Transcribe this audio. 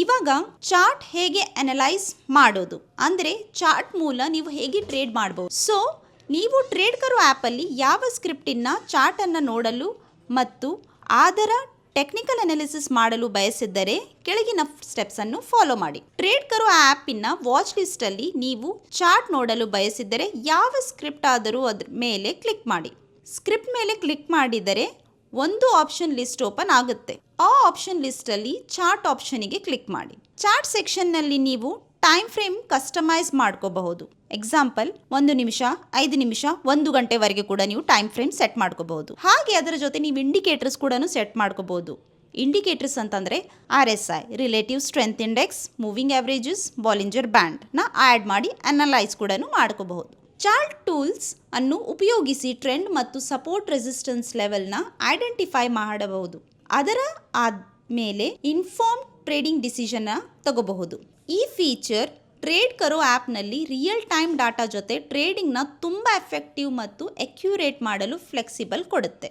ಇವಾಗ ಚಾರ್ಟ್ ಹೇಗೆ ಅನಲೈಸ್ ಮಾಡೋದು? ಅಂದರೆ ಚಾರ್ಟ್ ಮೂಲ ನೀವು ಹೇಗೆ ಟ್ರೇಡ್ ಮಾಡಬಹುದು ಸೊ ನೀವು ಟ್ರೇಡ್ ಕರೋ ಆ್ಯಪಲ್ಲಿ ಯಾವ ಸ್ಕ್ರಿಪ್ಟಿನ ಚಾರ್ಟನ್ನು ನೋಡಲು ಮತ್ತು ಅದರ ಟೆಕ್ನಿಕಲ್ ಅನಾಲಿಸಿಸ್ ಮಾಡಲು ಬಯಸಿದ್ದರೆ ಕೆಳಗಿನ ಸ್ಟೆಪ್ಸನ್ನು ಫಾಲೋ ಮಾಡಿ. ಟ್ರೇಡ್ ಕರೋ ಆ್ಯಪಿನ ವಾಚ್ ಲಿಸ್ಟಲ್ಲಿ ನೀವು ಚಾರ್ಟ್ ನೋಡಲು ಬಯಸಿದ್ದರೆ ಯಾವ ಸ್ಕ್ರಿಪ್ಟ್ ಆದರೂ ಅದ್ರ ಮೇಲೆ ಕ್ಲಿಕ್ ಮಾಡಿ. ಸ್ಕ್ರಿಪ್ಟ್ ಮೇಲೆ ಕ್ಲಿಕ್ ಮಾಡಿದರೆ ಒಂದು ಆಪ್ಷನ್ ಲಿಸ್ಟ್ ಓಪನ್ ಆಗುತ್ತೆ. ಆ ಆಪ್ಷನ್ ಲಿಸ್ಟಲ್ಲಿ ಚಾರ್ಟ್ ಆಪ್ಷನಿಗೆ ಕ್ಲಿಕ್ ಮಾಡಿ. ಚಾರ್ಟ್ ಸೆಕ್ಷನ್ನಲ್ಲಿ ನೀವು ಟೈಮ್ ಫ್ರೇಮ್ ಕಸ್ಟಮೈಸ್ ಮಾಡ್ಕೋಬಹುದು. ಎಕ್ಸಾಂಪಲ್ ಒಂದು ನಿಮಿಷ, ಐದು ನಿಮಿಷ, ಒಂದು ಗಂಟೆವರೆಗೆ ಕೂಡ ನೀವು ಟೈಮ್ ಫ್ರೇಮ್ ಸೆಟ್ ಮಾಡ್ಕೋಬಹುದು. ಹಾಗೆ ಅದರ ಜೊತೆ ನೀವು ಇಂಡಿಕೇಟರ್ಸ್ ಕೂಡ ಸೆಟ್ ಮಾಡ್ಕೋಬಹುದು. ಇಂಡಿಕೇಟರ್ಸ್ ಅಂತಂದರೆ R S I relative strength index moving averages Bollinger ಬ್ಯಾಂಡ್ನ ಆ್ಯಡ್ ಮಾಡಿ ಅನಲೈಸ್ ಕೂಡ ಮಾಡ್ಕೋಬಹುದು. ಚಾರ್ಟ್ ಟೂಲ್ಸ್ ಅನ್ನು ಉಪಯೋಗಿಸಿ ಟ್ರೆಂಡ್ ಮತ್ತು ಸಪೋರ್ಟ್ ರೆಸಿಸ್ಟೆನ್ಸ್ ಲೆವೆಲ್ನ ಐಡೆಂಟಿಫೈ ಮಾಡಬಹುದು. ಅದರ ಆದಮೇಲೆ ಇನ್ಫಾರ್ಮ್ ಟ್ರೇಡಿಂಗ್ ಡಿಸಿಷನ್ನ ತಗೋಬಹುದು. ಈ ಫೀಚರ್ ಟ್ರೇಡ್ ಕರೋ ಆ್ಯಪ್ನಲ್ಲಿ ರಿಯಲ್ ಟೈಮ್ ಡಾಟಾ ಜೊತೆ ಟ್ರೇಡಿಂಗ್ನ ತುಂಬ ಎಫೆಕ್ಟಿವ್ ಮತ್ತು ಅಕ್ಯುರೇಟ್ ಮಾಡಲು ಫ್ಲೆಕ್ಸಿಬಲ್ ಕೊಡುತ್ತೆ.